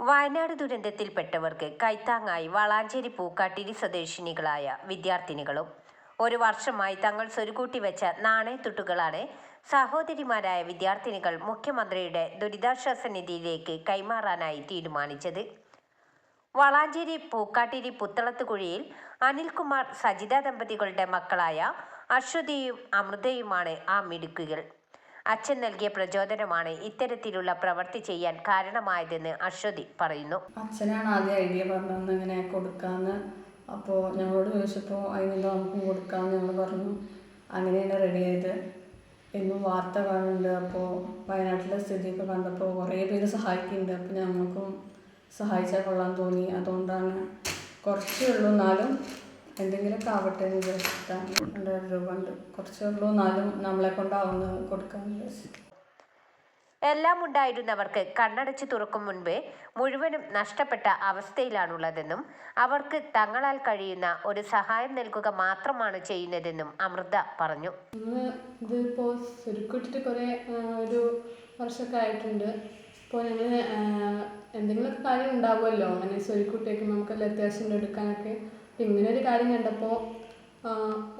വയനാട് ദുരന്തത്തിൽപ്പെട്ടവർക്ക് കൈത്താങ്ങായി വളാഞ്ചേരി പൂക്കാട്ടിരി സ്വദേശിനികളായ വിദ്യാർത്ഥിനികളും ഒരു വർഷമായി തങ്ങൾ സ്വരുകൂട്ടി വെച്ച നാണയത്തുട്ടുകളാണ് സഹോദരിമാരായ വിദ്യാർത്ഥിനികൾ മുഖ്യമന്ത്രിയുടെ ദുരിതാശ്വാസ നിധിയിലേക്ക് കൈമാറാനായി തീരുമാനിച്ചത്. വളാഞ്ചേരി പൂക്കാട്ടിരി പുത്തളത്തുകുഴിയിൽ അനിൽകുമാർ സജിത ദമ്പതികളുടെ മക്കളായ അശ്വതിയും അമൃതയുമാണ് ആ മിടുക്കുകൾ. അച്ഛൻ നൽകിയ പ്രചോദനമാണ് ഇത്തരത്തിലുള്ള പ്രവൃത്തി ചെയ്യാൻ കാരണമായതെന്ന് അശ്വതി പറയുന്നു. അച്ഛനാണ് ആദ്യം ഐഡിയ പറഞ്ഞത് ഇങ്ങനെ കൊടുക്കാന്ന്. അപ്പോൾ ഞങ്ങളോട് ചോദിച്ചപ്പോൾ അതിനെന്താ നമുക്ക് കൊടുക്കാമെന്ന് ഞങ്ങൾ പറഞ്ഞു. അങ്ങനെയാണ് റെഡി ചെയ്ത് എന്നും വാർത്ത കാണുന്നുണ്ട്. അപ്പോൾ വയനാട്ടിലെ സ്ഥിതിയൊക്കെ കണ്ടപ്പോൾ കുറേ പേര് സഹായിക്കുന്നുണ്ട്. അപ്പോൾ ഞങ്ങൾക്കും സഹായിച്ചാൽ കൊള്ളാൻ തോന്നി. അതുകൊണ്ടാണ് കുറച്ചേ ഉള്ളൂ. എന്നാലും എന്തെങ്കിലുമൊക്കെ ആവട്ടെ എന്ന് വിചാരിച്ചിട്ടാണ്. രണ്ടായിരം രൂപ ഉണ്ട് കുറച്ചേ ഉള്ളൂ എന്നാലും നമ്മളെ കൊണ്ടാവുന്ന കൊടുക്കാൻ വിചാരിച്ചു. എല്ലാം ഉണ്ടായിരുന്നവർക്ക് കണ്ണടച്ചു തുറക്കും മുൻപേ മുഴുവനും നഷ്ടപ്പെട്ട അവസ്ഥയിലാണുള്ളതെന്നും അവർക്ക് തങ്ങളാൽ കഴിയുന്ന ഒരു സഹായം നൽകുക മാത്രമാണ് ചെയ്യുന്നതെന്നും അമൃത പറഞ്ഞു. ഇതിപ്പോൾ ചുരുക്കിട്ടിട്ട് കുറേ ഒരു വർഷമൊക്കെ ആയിട്ടുണ്ട്. ഇപ്പോൾ ഞങ്ങൾ എന്തെങ്കിലുമൊക്കെ കാര്യം ഉണ്ടാവുമല്ലോ അങ്ങനെ ചുരുക്കിട്ടേക്കും നമുക്കെല്ലാം അത്യാവശ്യം എടുക്കാനൊക്കെ. ഇങ്ങനെ ഒരു കാര്യം കണ്ടപ്പോൾ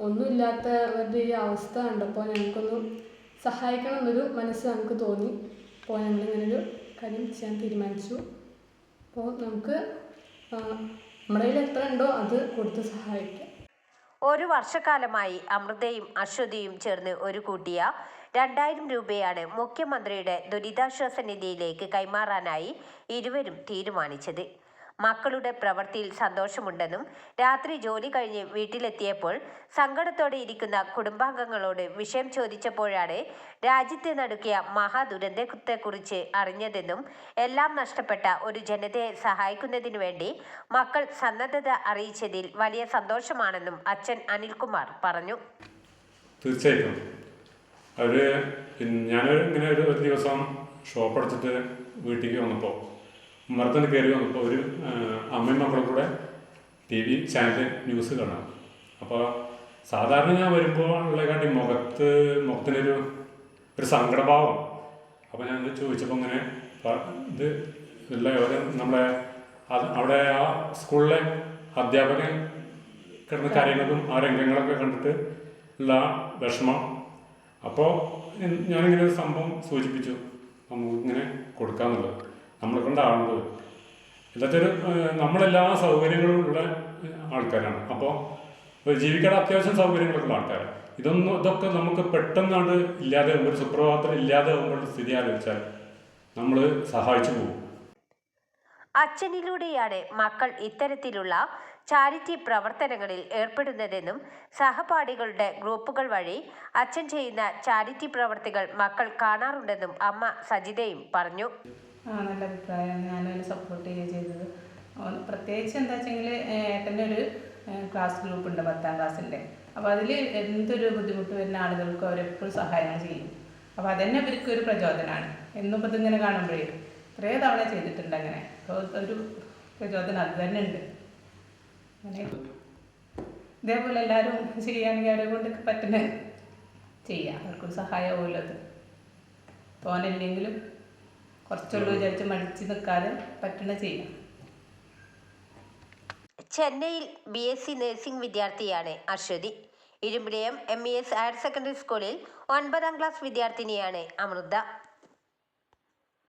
ഒന്നുമില്ലാത്തവരുടെ ഈ അവസ്ഥ കണ്ടപ്പോൾ ഞങ്ങൾക്കൊന്ന് സഹായിക്കണം എന്നൊരു മനസ്സ് ഞങ്ങൾക്ക് തോന്നി. അപ്പോൾ ഞങ്ങളിങ്ങനൊരു കാര്യം ചെയ്യാൻ തീരുമാനിച്ചു. അപ്പോൾ നമുക്ക് നമ്മുടെ കയ്യിൽ എത്ര ഉണ്ടോ അത് കൊടുത്ത് സഹായിക്കാം. ഒരു വർഷക്കാലമായി അമൃതയും അശ്വതിയും ചേർന്ന് ഒരു കൂട്ടിയ രണ്ടായിരം രൂപയാണ് മുഖ്യമന്ത്രിയുടെ ദുരിതാശ്വാസ നിധിയിലേക്ക് കൈമാറാനായി ഇരുവരും തീരുമാനിച്ചത്. മക്കളുടെ പ്രവൃത്തിയിൽ സന്തോഷമുണ്ടെന്നും രാത്രി ജോലി കഴിഞ്ഞ് വീട്ടിലെത്തിയപ്പോൾ സങ്കടത്തോടെ ഇരിക്കുന്ന കുടുംബാംഗങ്ങളോട് വിഷയം ചോദിച്ചപ്പോഴാണ് രാജ്യത്തെ നടുക്കിയ മഹാദുരന്തത്തെക്കുറിച്ച് അറിഞ്ഞതെന്നും എല്ലാം നഷ്ടപ്പെട്ട ഒരു ജനതയെ സഹായിക്കുന്നതിനു വേണ്ടി മക്കൾ സന്നദ്ധത അറിയിച്ചതിൽ വലിയ സന്തോഷമാണെന്നും അച്ഛൻ അനിൽകുമാർ പറഞ്ഞു. തീർച്ചയായിട്ടും. അവർ ഞാനൊരു ഇങ്ങനെ ഒരു ദിവസം ഷോപ്പ് എടുത്തിട്ട് വീട്ടിലേക്ക് വന്നപ്പോൾ ഉമ്മറത്തിന് കയറി വന്നപ്പോൾ ഒരു അമ്മയും മക്കളും കൂടെ ടി വി ചാനലിൽ ന്യൂസ് കാണാം. അപ്പോൾ സാധാരണ ഞാൻ വരുമ്പോൾ ഉള്ളതിനെക്കാട്ടി മുഖത്ത് മുഖത്തിനൊരു ഒരു സങ്കടഭാവം. അപ്പോൾ ഞാൻ ചോദിച്ചപ്പോൾ ഇങ്ങനെ ഇത് ഇല്ല നമ്മുടെ അവിടെ ആ സ്കൂളിലെ അധ്യാപകൻ കിടന്ന കരയുന്നതും ആ രംഗങ്ങളൊക്കെ കണ്ടിട്ട് ഉള്ള വിഷമം. അപ്പോൾ ഞാനിങ്ങനെ സംഭവം സൂചിപ്പിച്ചു. നമുക്കിങ്ങനെ കൊടുക്കാന്നുള്ളത്. നമ്മളെ ഇതൊക്കെ ഒരു നമ്മളെല്ലാ സൗകര്യങ്ങളും ഉള്ള ആൾക്കാരാണ്. അപ്പോൾ ജീവിക്കാൻ അത്യാവശ്യം സൗകര്യങ്ങളൊക്കെ ഉള്ള ആൾക്കാരാണ് ഇതൊന്നും ഇതൊക്കെ നമുക്ക് പെട്ടെന്നാണ് ഇല്ലാതെ ഒരു സുപ്രഭാതത്തിൽ ഇല്ലാതെ ആകുമ്പോൾ സ്ഥിതി ആലോചിച്ചാൽ നമ്മൾ സഹായിച്ചു പോകും. അച്ഛനിലൂടെയാണ് മക്കൾ ഇത്തരത്തിലുള്ള ചാരിറ്റി പ്രവർത്തനങ്ങളിൽ ഏർപ്പെടുന്നതെന്നും സഹപാഠികളുടെ ഗ്രൂപ്പുകൾ വഴി അച്ഛൻ ചെയ്യുന്ന ചാരിറ്റി പ്രവർത്തികൾ മക്കൾ കാണാറുണ്ടെന്നും അമ്മ സജിതയും പറഞ്ഞു. നല്ല അഭിപ്രായമാണ് ഞാനും അതിനെ സപ്പോർട്ട് ചെയ്യുകയും ചെയ്തത്. പ്രത്യേകിച്ച് എന്താ വെച്ചെങ്കിൽ ഏട്ടന്റെ ഒരു ക്ലാസ് ഗ്രൂപ്പ് ഉണ്ട് പത്താം ക്ലാസ്സിന്റെ അപ്പോൾ അതിൽ എന്തൊരു ബുദ്ധിമുട്ട് വരുന്ന ആളുകൾക്ക് അവരെപ്പോഴും സഹായങ്ങൾ ചെയ്യും. അപ്പോൾ അതന്നെ അവർക്ക് ഒരു പ്രചോദനമാണ് എന്നും ഇപ്പം ഇതിങ്ങനെ കാണുമ്പോഴേ കുറേ തവണ ചെയ്തിട്ടുണ്ട് അങ്ങനെ. അപ്പോൾ ഒരു പ്രചോദനം അത് തന്നെ ഉണ്ട്. അങ്ങനെ ഇതേപോലെ എല്ലാവരും ചെയ്യുകയാണെങ്കിൽ അവരെ കൊണ്ട് പറ്റുന്ന ചെയ്യാം. അവർക്കൊരു സഹായമാവുമല്ലോ അത്. തോന്നില്ലെങ്കിലും കുറച്ചുള്ളൂ വിചാരിച്ച് മടിച്ച് നിൽക്കാതെ പറ്റണ ചെയ്യാം. ചെന്നൈയിൽ ബി എസ് സി നഴ്സിംഗ് വിദ്യാർത്ഥിയാണ് Aswathy. Irimbiliyam M E S higher secondary സ്കൂളിൽ ഒൻപതാം ക്ലാസ് വിദ്യാർത്ഥിനിയാണ് അമൃത.